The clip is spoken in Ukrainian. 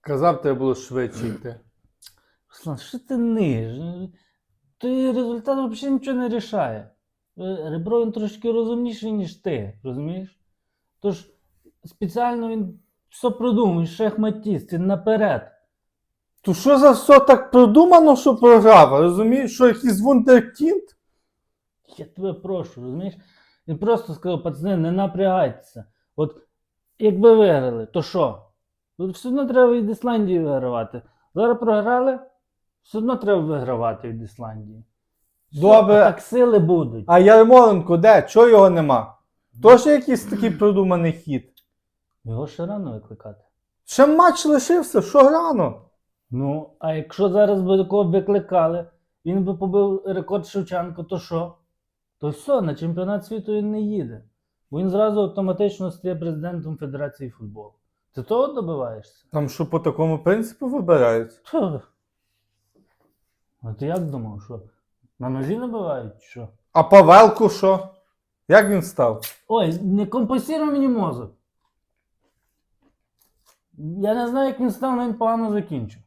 Казав, треба було швидше йти. Руслан, що ти ниш? Той результат взагалі нічого не рішає. Е, Ребро він трошки розумніший, ніж ти, розумієш? Тож спеціально він все продумав, він шахматіст, він наперед. То що за все так продумано, що програв? Розумієш, що якийсь вундеркінд? Я тебе прошу, розумієш? Він просто сказав, пацани, не напрягайтеся. От якби виграли, то що? Тут все одно треба від Ісландії вигравати. Зараз програли, все одно треба вигравати від Ісландії. Добре. а Так сили будуть. А Ярмоленко де? Чого його нема? Тож якийсь такий продуманий хід. Його ще рано викликати. Ще матч лишився, що рано? Ну, а якщо зараз би такого викликали, він би побив рекорд Шевченко, то що? То все, на чемпіонат світу він не їде. Бо він зразу автоматично стає президентом Федерації футболу. Ти того добиваєшся? Там що по такому принципу вибирають? Тьфу. А ти як думав, що? На ножі набивають, чи що? А Павелку що? Як він став? Ой, не компенсируй мені мозок. Я не знаю, як він став, але він погано закінчив.